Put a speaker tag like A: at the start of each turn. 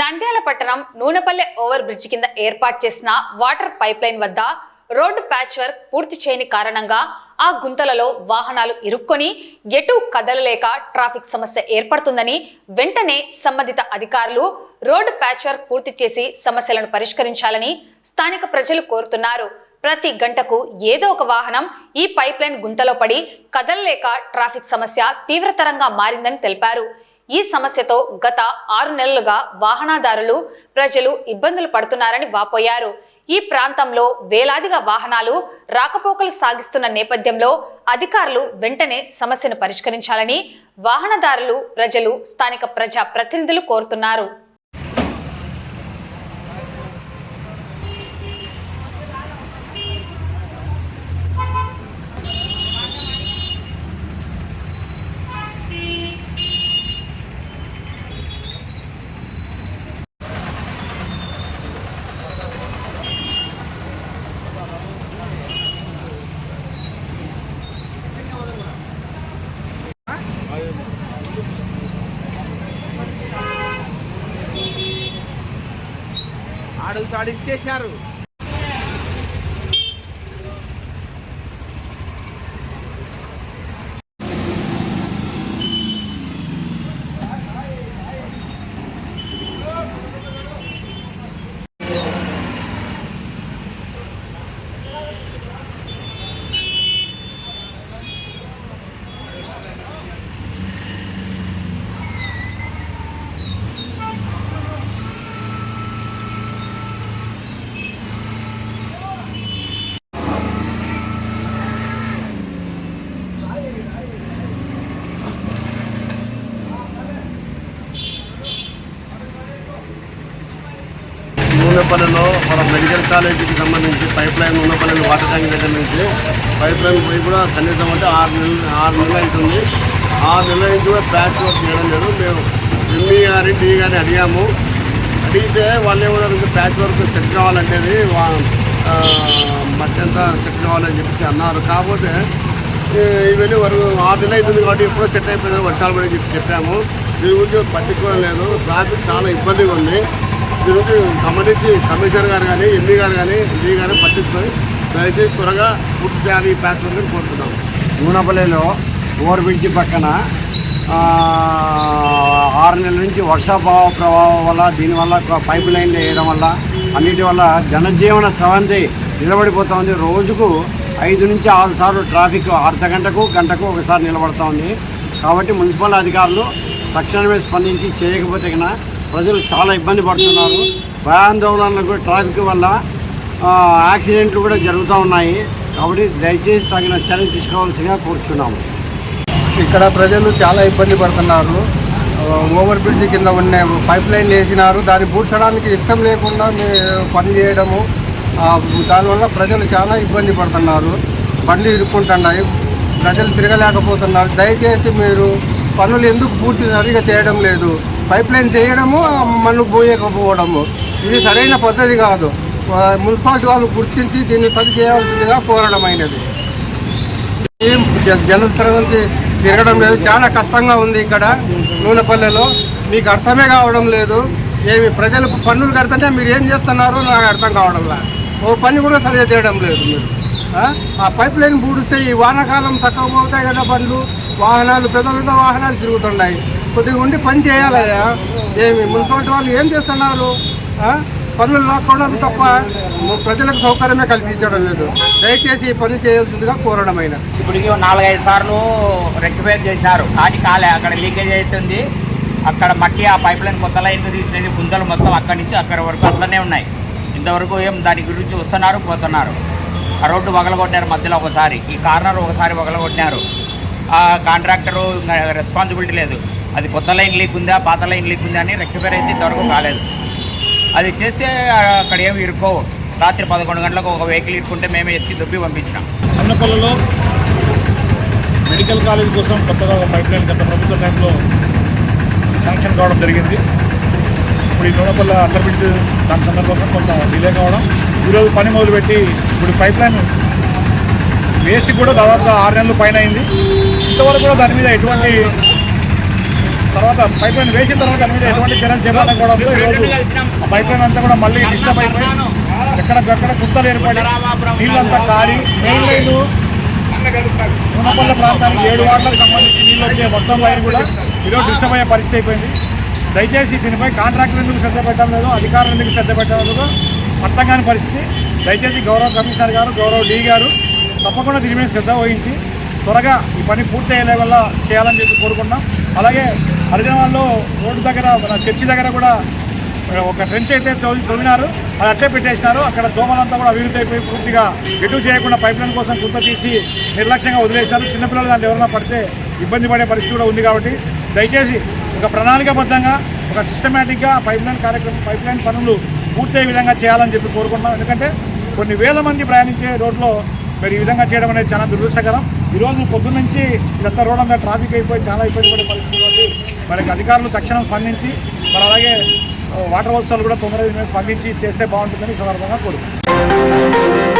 A: నంద్యాల పట్టణం Nunepalle over bridge కింద ఏర్పాటు చేసిన వాటర్ పైప్ లైన్ వద్ద రోడ్డు ప్యాచ్ వర్క్ పూర్తి చేయని కారణంగా ఆ గుంతలలో వాహనాలు ఇరుక్కొని ఎటు కదలలేక ట్రాఫిక్ సమస్య ఏర్పడుతుందని వెంటనే సంబంధిత అధికారులు రోడ్డు ప్యాచ్ వర్క్ పూర్తి చేసి సమస్యలను పరిష్కరించాలని స్థానిక ప్రజలు కోరుతున్నారు. ప్రతి గంటకు ఏదో ఒక వాహనం ఈ పైప్ లైన్ గుంతలో పడి కదలలేక ట్రాఫిక్ సమస్య తీవ్రతరంగా మారిందని తెలిపారు. ఈ సమస్యతో గత ఆరు నెలలుగా వాహనదారులు ప్రజలు ఇబ్బందులు పడుతున్నారని వాపోయారు. ఈ ప్రాంతంలో వేలాదిగా వాహనాలు రాకపోకలు సాగిస్తున్న నేపథ్యంలో అధికారులు వెంటనే సమస్యను పరిష్కరించాలని వాహనదారులు ప్రజలు స్థానిక ప్రజా ప్రతినిధులు కోరుతున్నారు.
B: ఆడుగు చేశారు
C: ఉన్నపల్లిలో మన మెడికల్ కాలేజీకి సంబంధించి pipe line Nunepalli water tank దగ్గర నుంచి పైప్ లైన్ పోయి కూడా కనీసం అంటే ఆరు నెలలు ఆరు నెలలు అవుతుంది. ఆరు నెలల నుంచి కూడా ప్యాచ్ వర్క్ చేయడం లేదు. మేము ఎంఈ గారి డి గారిని అడిగాము. అడిగితే వాళ్ళు ఏమన్నారు ప్యాచ్ వర్క్ సెట్ కావాలంటే అది వా- మట్టి అంతా సెట్ కావాలని చెప్పి అన్నారు. కాకపోతే ఇవన్నీ వరకు ఆరు నెలలు అవుతుంది కాబట్టి ఎప్పుడో సెట్ అయిపోయింది వర్షాలు పడి చెప్పి చెప్పాము. దీని గురించి పట్టించుకోవడం లేదు. ట్రాఫిక్ చాలా ఇబ్బందిగా ఉంది. దీని గురించి గమనించి కమిషనర్ గారు కానీ ఎంపీ గారు కానీ ఎంపీ గారు పట్టించుకొని దయచేసి త్వరగా ఫుడ్ చేయాలి ఈ ప్యాక్ వర్క్ కోరుతున్నాం.
D: నూనెపల్లిలో ఓవర్ బ్రిడ్జి పక్కన ఆరు నెలల నుంచి వర్షాభావ ప్రభావం వల్ల దీనివల్ల పైప్ లైన్లు వేయడం వల్ల అన్నిటి వల్ల జనజీవన స్రవంతి నిలబడిపోతూ ఉంది. రోజుకు ఐదు నుంచి ఆరు సార్లు ట్రాఫిక్ అర్ధ గంటకు గంటకు ఒకసారి నిలబడుతూ ఉంది. కాబట్టి మున్సిపల్ అధికారులు తక్షణమే స్పందించి చేయకపోతే కన్నా ప్రజలు చాలా ఇబ్బంది పడుతున్నారు. భయాందోళనలకు ట్రాఫిక్ వల్ల యాక్సిడెంట్లు కూడా జరుగుతూ ఉన్నాయి. కాబట్టి దయచేసి తగిన చర్య తీసుకోవాల్సిగా కోరుచున్నాము.
E: ఇక్కడ ప్రజలు చాలా ఇబ్బంది పడుతున్నారు. ఓవర్ బ్రిడ్జ్ కింద ఉన్న పైప్ లైన్ వేసినారు. దాన్ని పూడ్చడానికి ఇష్టం లేకుండా పని చేయడము దానివల్ల ప్రజలు చాలా ఇబ్బంది పడుతున్నారు. బండ్లు ఇరుక్కుంటున్నాయి. ప్రజలు తిరగలేకపోతున్నారు. దయచేసి మీరు పనులు ఎందుకు పూర్తి సరిగా చేయడం లేదు? పైప్ లైన్ చేయడము మన్ను పోయకపోవడము. ఇది సరైన పద్ధతి కాదు. మున్సిపాలిటీ వాళ్ళు గుర్తించి దీన్ని సరి చేయాల్సిందిగా కోరడమైనది. ఏం జ- జనస్రవంతి తిరగడం లేదు. చాలా కష్టంగా ఉంది ఇక్కడ నూనెపల్లెలో. మీకు అర్థమే కావడం లేదు. ఏమి ప్రజలు పన్నులు కడుతుంటే మీరు ఏం చేస్తున్నారో నాకు అర్థం కావడంలా ఓ పని కూడా సరిగా చేయడం లేదు మీరు. ఆ? పైప్ లైన్ పూడిస్తే ఈ వానాకాలం తక్కువ పోతాయి కదా పనులు. వాహనాలు పెద్ద పెద్ద వాహనాలు తిరుగుతున్నాయి. కొద్దిగా ఉండి పని చేయాలయ్యా. ఏమి మున్సిపాలిటీ వాళ్ళు ఏం చేస్తున్నారు? పనులు లాక్కోవడం తప్ప ప్రజలకు సౌకర్యమే కల్పించడం లేదు. దయచేసి ఈ పని చేయాల్సిందిగా కోరడమైన
B: ఇప్పటికి నాలుగైదు సార్లు రెక్టిఫైర్ చేసినారు కానీ కాలే అక్కడ లీకేజ్ అవుతుంది. అక్కడ మట్టి ఆ పైప్ లైన్ కొత్త లైన్ తీసినది? గుంతలు మొత్తం అక్కడి నుంచి అక్కడి వరకు అట్లనే ఉన్నాయి. ఇంతవరకు ఏం దాని గురించి వస్తున్నారు పోతున్నారు. ఆ రోడ్డు వగలగొట్టారు మధ్యలో ఒకసారి. ఈ కార్నర్ ఒకసారి వగలగొట్టినారు. ఆ కాంట్రాక్టరు రెస్పాన్సిబిలిటీ లేదు. అది కొత్త లైన్ లీక్ ఉందా పాత లైన్ లీక్ ఉందా అని రెక్టిఫైర్ అయితే ఇంతవరకు కాలేదు. అది చేస్తే అక్కడ ఏమి ఇరుకోవు రాత్రి పదకొండు గంటలకు ఒక వెహికల్ ఇరుకుంటే మేమే ఎత్తి దుబ్బి పంపించినాం.
F: అన్నపల్లిలో మెడికల్ కాలేజ్ కోసం కొత్తగా ఒక పైప్ లైన్ గత ప్రభుత్వ టైంలో శాంక్షన్ కావడం జరిగింది. ఇప్పుడు ఈ నూనెపల్లి అండర్బ్రిడ్జ్ దాని సందర్భంగా కొంత డిలే కావడం. ఈరోజు పని మొదలుపెట్టి ఇప్పుడు పైప్ లైన్ వేసి కూడా దాదాపు ఆరు నెలలు పైన అయింది. ఇంతవరకు కూడా దాని మీద ఎటువంటి తర్వాత పైప్ లైన్ వేసిన తర్వాత మీద ఎటువంటి చర్యలు ఈరోజు ఆ పైప్ లైన్ అంతా కూడా మళ్ళీ డిస్టర్బ్ అయిపోయి ఎక్కడికక్కడ గుంతలు ఏర్పడి నీళ్ళంతా కారి మెయిన్ లైన్ నూనెపల్ల ప్రాంతానికి ఏడు వార్డులకు సంబంధించి నీళ్ళు వచ్చే మొత్తం లైన్ కూడా ఈరోజు డిస్టర్బ్ అయ్యే పరిస్థితి అయిపోయింది. దయచేసి దీనిపై కాంట్రాక్టర్ ఎందుకు శ్రద్ధ పెట్టడం లేదు అధికారులు ఎందుకు శ్రద్ధ పెట్టడం లేదు అర్థం కాని పరిస్థితి. దయచేసి గౌరవ కమిషనర్ గారు గౌరవ డి గారు తప్పకుండా దీని మీద శ్రద్ధ వహించి త్వరగా ఈ పని పూర్తి అయ్యే వల్ల చేయాలని చెప్పి కోరుకుంటున్నాం. అలాగే హరిజనాల్లో రోడ్డు దగ్గర మన చర్చి దగ్గర కూడా ఒక ట్రెంచ్ అయితే తొలి తొలినారు అది అట్లే పెట్టేసినారు. అక్కడ దోమలంతా కూడా అభివృద్ధి అయిపోయి పూర్తిగా ఎటు చేయకుండా పైప్ లైన్ కోసం గుంత తీసి నిర్లక్ష్యంగా వదిలేసినారు చిన్నపిల్లలు దాంట్లో ఎవరైనా పడితే ఇబ్బంది పడే పరిస్థితి కూడా ఉంది కాబట్టి దయచేసి ఒక ప్రణాళికాబద్ధంగా ఒక సిస్టమేటిక్గా పైప్ లైన్ కార్యక్రమం పైప్ లైన్ పనులు పూర్తయ్యే విధంగా చేయాలని చెప్పి కోరుకుంటున్నాం. ఎందుకంటే కొన్ని వేల మంది ప్రయాణించే రోడ్లో మరి ఈ విధంగా చేయడం అనేది చాలా దురదృష్టకరం. ఈరోజు పొద్దున్న నుంచి ఇదంతా రోడ్ అంతా ట్రాఫిక్ అయిపోయి చాలా ఇబ్బంది పడే పరిస్థితి మనకి అధికారులు తక్షణం స్పందించి మరి అలాగే వాటర్ వర్క్స్ కూడా తొందరగా స్పందించి చేస్తే బాగుంటుందని సందర్భంగా కోరుకుంటున్నాను